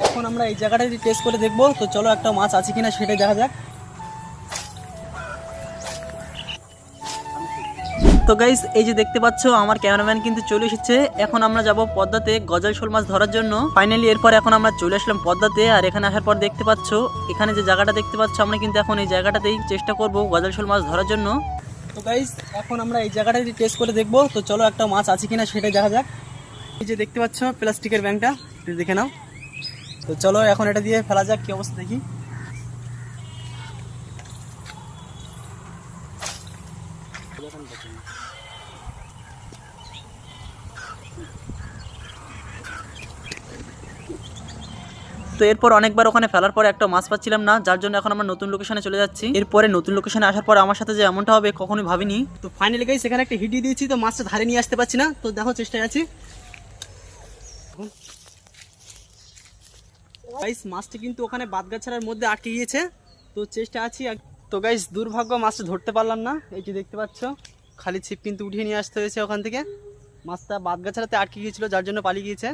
এখন আমরা এই জায়গাটা টেস্ট করে দেখব। তো চলো একটা মাছ আছে কিনা সেটাই দেখা যাক। তো গাইস এই যে দেখতে পাচ্ছ, আমার ক্যামেরাম্যান কিন্তু চলে এসেছে। এখন আমরা যাব পদ্মাতে গজাল শোল মাছ ধরার জন্য। ফাইনালি এরপর এখন আমরা চলে আসলাম পদ্মাতে। আর এখানে আসার পর দেখতে পাচ্ছ, এখানে যে জায়গাটা দেখতে পাচ্ছ, আমরা কিন্তু এখন এই জায়গাটাতেই চেষ্টা করব গজাল শোল মাছ ধরার জন্য। তো গাইস এখন আমরা এই জায়গাটা টেস্ট করে দেখব। তো চলো একটা মাছ আছে কিনা সেটাই দেখা যাক। এই যে দেখতে পাচ্ছ প্লাস্টিকের ব্যাংকটা। দেখে নাও। তো চলো এখন এটা দিয়ে ফেলা যাক, কি অবস্থা দেখি। তো এরপর অনেকবার ওখানে ফেলার পরে একটা মাছ পাচ্ছিলাম না, যার জন্য এখন আমরা নতুন লোকেশনে চলে যাচ্ছি। এরপরে নতুন লোকেশনে আসার পর আমার সাথে যে এমনটা হবে, কখনোই ভাবিনি। তো ফাইনালি গাইস সেখানে একটা হিট দিয়েছি, তো মাছটা ধারে নিয়ে আসতে পারছি না। তো দেখো, চেষ্টায় আছি। গাইস মাছটি কিন্তু ওখানে বাদ বাদগাছাড়ার মধ্যে আটকে গিয়েছে। তো চেষ্টা আছি তো গাইস দুর্ভাগ্য মাছটা ধরতে পারলাম না। এই যে দেখতে পাচ্ছ, খালি ছিপ কিন্তু উঠিয়ে নিয়ে আসতে হয়েছে ওখান থেকে। মাছটা বাদগাছাড়াতে আটকে গিয়েছিল, যার জন্য পালিয়ে গিয়েছে।